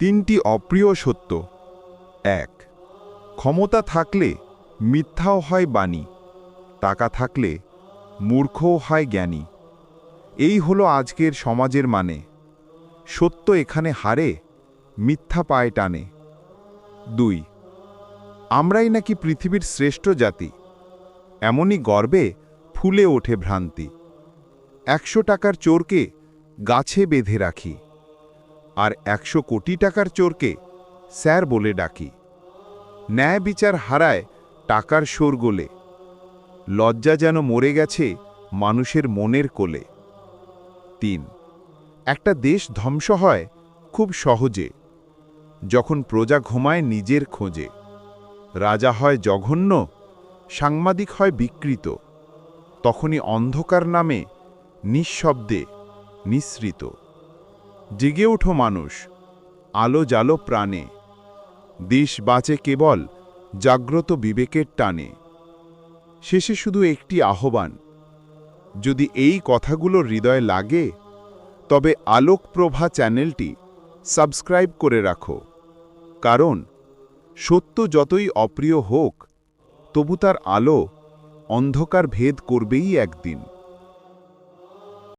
তিনটি অপ্রিয় সত্য। এক, ক্ষমতা থাকলে মিথ্যাও হয় বাণী, টাকা থাকলে মূর্খও হয় জ্ঞানী। এই হলো আজকের সমাজের মানে। সত্য এখানে হারে, মিথ্যা পায় টানে। দুই, আমরাই নাকি পৃথিবীর শ্রেষ্ঠ জাতি। এমনই গর্বে ফুলে ওঠে ভ্রান্তি। একশো টাকার চোরকে গাছে বেঁধে রাখি। আর একশো কোটি টাকার চোরকে স্যার বলে ডাকি। ন্যায় বিচার হারায় টাকার গোলে। লজ্জা যেন মরে গেছে মানুষের মনের কোলে। তিন, একটা দেশ ধ্বংস হয় খুব সহজে, যখন প্রজা ঘুমায় নিজের খোঁজে। রাজা হয় জঘন্য, সাংবাদিক হয় বিকৃত। তখনই অন্ধকার নামে নিঃশব্দে নিঃসৃত। জেগে ওঠো মানুষ, আলো জালো প্রাণে। দেশ বাঁচে কেবল জাগ্রত বিবেকের টানে। শেষে শুধু একটি আহ্বান, যদি এই কথাগুলো হৃদয়ে লাগে, তবে আলোকপ্রভা চ্যানেলটি সাবস্ক্রাইব করে রাখো। কারণ সত্য যতই অপ্রিয় হোক, তবু তার আলো অন্ধকার ভেদ করবেই একদিন।